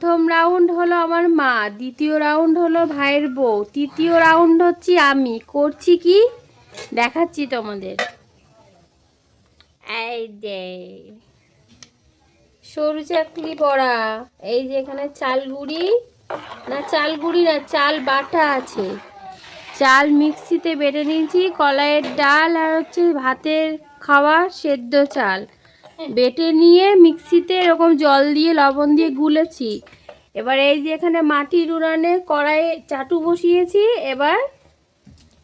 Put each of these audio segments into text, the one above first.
প্রথম রাউন্ড হলো আমার মা, দ্বিতীয় রাউন্ড হলো ভাইয়ের বউ, তৃতীয় রাউন্ড হচ্ছে আমি। করছি কি? দেখাচ্ছি তোমাদের। এই যে। সরু চাকলি পড়া। এই যে এখানে চাল গুঁড়ি না চাল গুঁড়ি না, চাল বাটা আছে। চাল মিক্সিতে বেটে নিয়েছি, কলাইয়ের ডাল আর হচ্ছে ভাতের খাওয়া, সেদ্ধ চাল। বেটে নিয়ে মিক্সিতে এরকম জল দিয়ে, লবণ দিয়ে গুলেছি। এবার এই যে এখানে মাটির উড়ানে কড়াইয়ে চাটু বসিয়েছি, এবার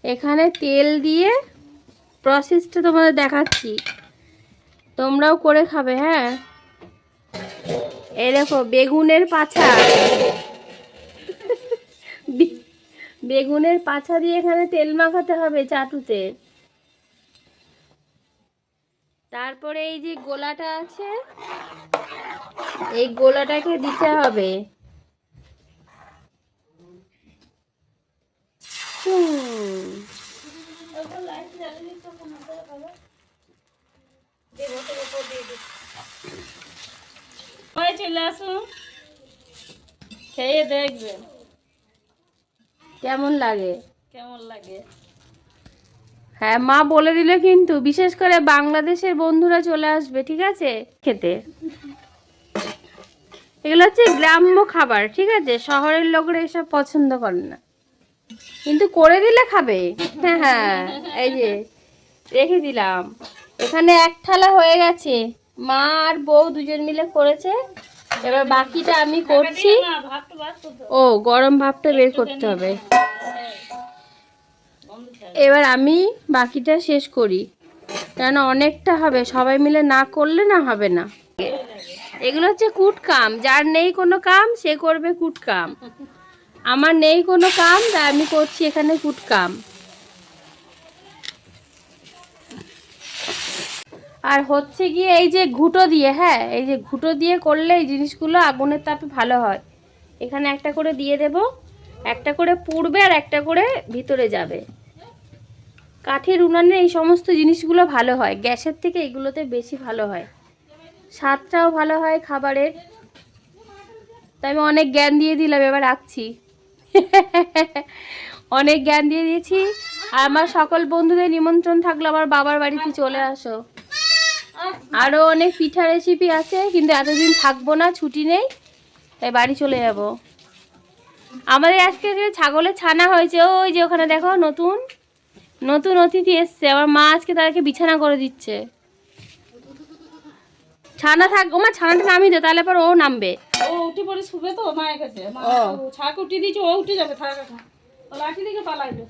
এখানে তেল দিয়ে প্রসেসটা তোমাদের দেখাচ্ছি। তোমরাও করে খাবে হ্যাঁ? এই দেখো, বেগুনের পাছা। বেগুনের পাছা দিয়ে এখানে তেল মাখাতে হবে চাটুতে। তারপরে এই যে গোলাটা আছে, এই গোলাটাকে দিতে হবে। চলে আসুন দেখবেন কেমন লাগে? কেমন লাগে? হ্যাঁ মা বলে দিলে কিন্তু, বিশেষ করে বাংলাদেশের বন্ধুরা চলে আসবে, ঠিক আছে? খেতে। এগুলো হচ্ছে গ্রাম্য খাবার, ঠিক আছে? শহরের লোকরা এসব পছন্দ করে না। কিন্তু করে দিলে খাবে। হ্যাঁ হ্যাঁ এই যে, রেখে দিলাম। এখানে এক থালা হয়ে গেছে। মা আর বউ দুজন মিলে করেছে। এবার বাকিটা আমি করছি। ও, গরম ভাবটা বের করতে হবে। এবার আমি বাকিটা শেষ করি। কেন অনেকটা হবে, সবাই মিলে না করলে না হবে না। এগুলো হচ্ছে কুট কাম যার নেই কোনো কাম, সে করবে কুট কাম আমার নেই কোনো কাম, তাই আমি করছি এখানে কুট কাম আর হচ্ছে গিয়ে এই যে ঘুটো দিয়ে হ্যাঁ এই যে ঘুটো দিয়ে করলে এই জিনিসগুলো আগুনের তাপে ভালো হয়। এখানে একটা করে দিয়ে দেব, একটা করে পুড়বে আর একটা করে ভিতরে যাবে। কাঠের উনানে এই সমস্ত জিনিসগুলো ভালো হয়। গ্যাসের থেকে এগুলোতে বেশি ভালো হয়। স্বাদটাও ভালো হয় খাবারের। তাই আমি অনেক জ্ঞান দিয়ে দিলাম, এবার রাখছি। অনেক জ্ঞান দিয়ে দিয়েছি। আর আমার সকল বন্ধুদের নিমন্ত্রণ থাকল, আমার বাবার বাড়িতে চলে আসো। আরও অনেক পিঠা রেসিপি আছে, কিন্তু এতদিন থাকব না, ছুটি নেই, তাই বাড়ি চলে যাব। আমাদের আজকে ছাগলের ছানা হয়েছে, ওই যে ওখানে দেখো নতুন। নতুন অতিথি এসছে আমার মা আজকে তাদেরকে বিছানা করে দিচ্ছে। ছানা থাক ও মা ছানাটা নামিয়ে দে তাহলে পর ও নামবে। ও উঠে পড়ে শুবে তো মায়ের কাছে। মা ও। ছাক উঠিয়ে দিয়েছে ও উঠে যাবে থাক এখন ও লাঠি দিকে পালাইলো।